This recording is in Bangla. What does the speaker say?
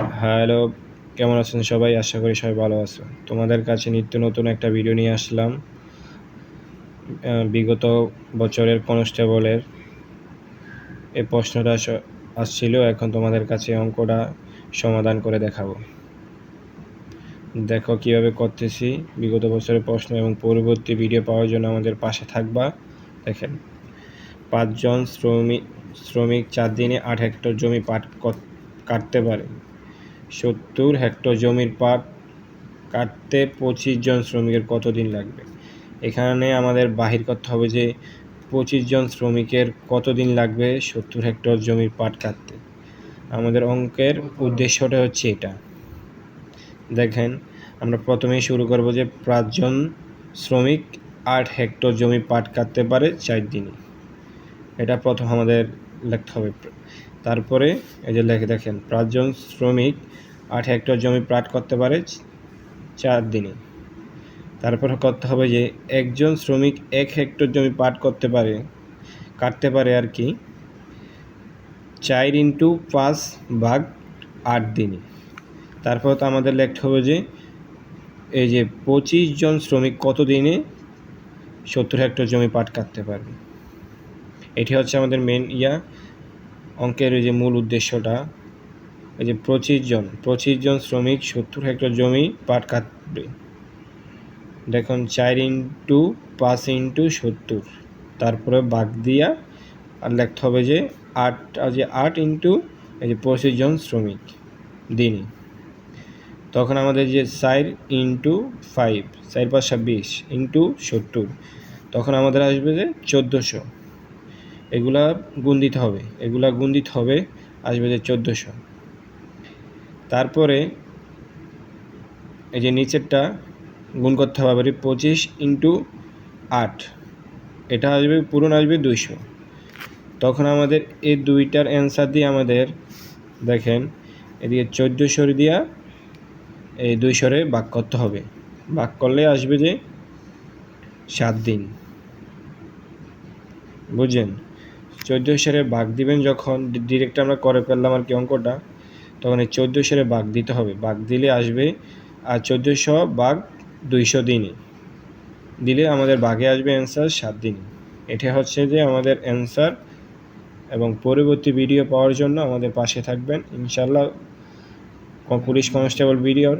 হ্যালো, কেমন আছেন সবাই? আশা করি সবাই ভালো আছো তোমাদের কাছে নিত্য নতুন একটা ভিডিও নিয়ে আসলাম। বিগত বছরের কনস্টেবলের। এই প্রশ্নটা আস- আসছিল, এখন তোমাদের কাছে অঙ্কটা সমাধান করে দেখাবো। দেখো কীভাবে করতেছি। বিগত বছরের প্রশ্ন এবং পরবর্তী ভিডিও পাওয়ার জন্য আমাদের পাশে থাকবা। দেখেন, পাঁচজন শ্রমিক শ্রমিক চার দিনে আট হেক্টর জমি পাট কাটতে পারে। সত্তর হেক্টর জমির পাট কাটতে পঁচিশ জন শ্রমিকের কতদিন লাগবে? এখানে আমাদের বাহির করতে হবে যে পঁচিশ জন শ্রমিকের কতদিন লাগবে সত্তর হেক্টর জমির পাট কাটতে। আমাদের অঙ্কের উদ্দেশ্যটা হচ্ছে এটা। দেখেন, আমরা প্রথমেই শুরু করব যে পাঁচজন শ্রমিক আট হেক্টর জমি পাট কাটতে পারে চার দিনে। এটা প্রথম আমাদের লিখতে হবে। তারপরে এই যে লেখে দেখেন, পাঁচজন শ্রমিক আট হেক্টর জমি পাট করতে পারে চার দিনে। তারপরে করতে হবে যে একজন শ্রমিক এক হেক্টর জমি পাট করতে পারে, কাটতে পারে আর কি চার ইন্টু পাঁচ ভাগ আট দিনে। তারপর তো আমাদের লিখতে হবে যে এই যে পঁচিশ জন শ্রমিক কত দিনে সত্তর হেক্টর জমি পাট কাটতে পারবে? এটি হচ্ছে আমাদের মেন ইয়া। অঙ্কের এই যে মূল উদ্দেশ্যটা, এই যে পঁচিশ জন পঁচিশ জন শ্রমিক সত্তর হেক্টর জমি পাট কাটবে। দেখুন, চার ইন্টু পাঁচ ইন্টু সত্তর, তারপরে বাঘ দিয়া আর লিখতে হবে যে আট যে আট ইন্টু এই যে পঁচিশ জন শ্রমিক দিনে। তখন আমাদের যে চার ইন্টু ফাইভ চার পাঁচ ছাব্বিশ ইন্টু সত্তর, তখন আমাদের আসবে যে চোদ্দোশো। এগুলা গুণ দিতে হবে, এগুলা গুণ দিতে হবে আসবে যে চোদ্দোশো। তারপরে এই যে নিচেরটা গুণ করতে হবে পঁচিশ ইন্টু আট, এটা আসবে, পূরণ আসবে দুইশো। তখন আমাদের এই দুইটার অ্যান্সার দিয়ে আমাদের দেখেন, এদিকে চোদ্দোশোর দিয়া এই দুইশোরে ভাগ করতে হবে। ভাগ করলে আসবে যে সাত দিন। বুঝছেন চোদ্দ সালে বাঘ দিবেন যখন ডিরেক্ট আমরা করে ফেললাম আর কি অঙ্কটা, তখন এই চোদ্দ সালে বাঘ দিতে হবে। বাঘ দিলে আসবে, আর চোদ্দোশো বাঘ দুইশো দিনে। দিলে আমাদের বাঘে আসবে অ্যান্সার সাত দিনে। এটা হচ্ছে যে আমাদের অ্যান্সার এবং পরবর্তী ভিডিও পাওয়ার জন্য আমাদের পাশে থাকবেন। ইনশাল্লাহ পুলিশ কনস্টেবল ভিডিওর